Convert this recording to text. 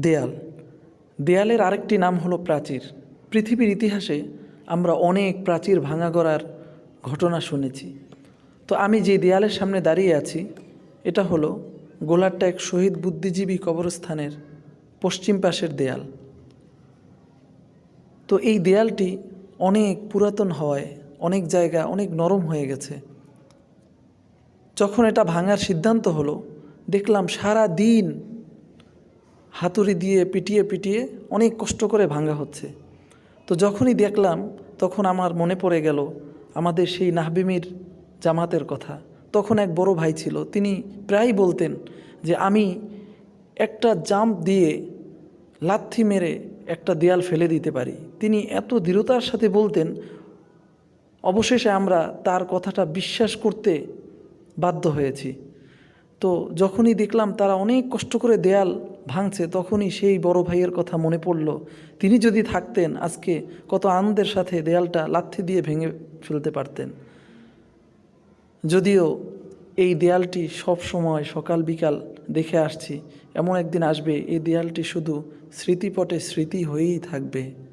দেয়াল। দেয়ালের আরেকটি নাম হলো প্রাচীর। পৃথিবীর ইতিহাসে আমরা অনেক প্রাচীর ভাঙা গড়ার ঘটনা শুনেছি। তো আমি যে দেয়ালের সামনে দাঁড়িয়ে আছি, এটা হলো গোলারট্যাক শহীদ বুদ্ধিজীবী কবরস্থানের পশ্চিম পাশের দেয়াল। তো এই দেয়ালটি অনেক পুরাতন হওয়ায়, অনেক জায়গা অনেক নরম হয়ে গেছে। যখন এটা ভাঙার সিদ্ধান্ত হলো, দেখলাম সারা দিন হাতুড়ি দিয়ে পিটিয়ে পিটিয়ে অনেক কষ্ট করে ভাঙা হচ্ছে। তো যখনই দেখলাম, তখন আমার মনে পড়ে গেল আমাদের সেই নাহবিমির জামাতের কথা। তখন এক বড় ভাই ছিল, তিনি প্রায় বলতেন যে, আমি একটা জাম্প দিয়ে লাথি মেরে একটা দেয়াল ফেলে দিতে পারি। তিনি এত দৃঢ়তার সাথে বলতেন, অবশেষে আমরা তার কথাটা বিশ্বাস করতে বাধ্য হয়েছি। তো যখনই দেখলাম তারা অনেক কষ্ট করে দেয়াল ভাঙছে, তখনই সেই বড় ভাইয়ের কথা মনে পড়ল। তিনি যদি থাকতেন, আজকে কত আনন্দের সাথে দেয়ালটা লাথি দিয়ে ভেঙে ফেলতে পারতেন। যদিও এই দেয়ালটি সব সময় সকাল বিকাল দেখে আসছি, এমন একদিন আসবে, এই দেয়ালটি শুধু স্মৃতিপটে স্মৃতি হয়েই থাকবে।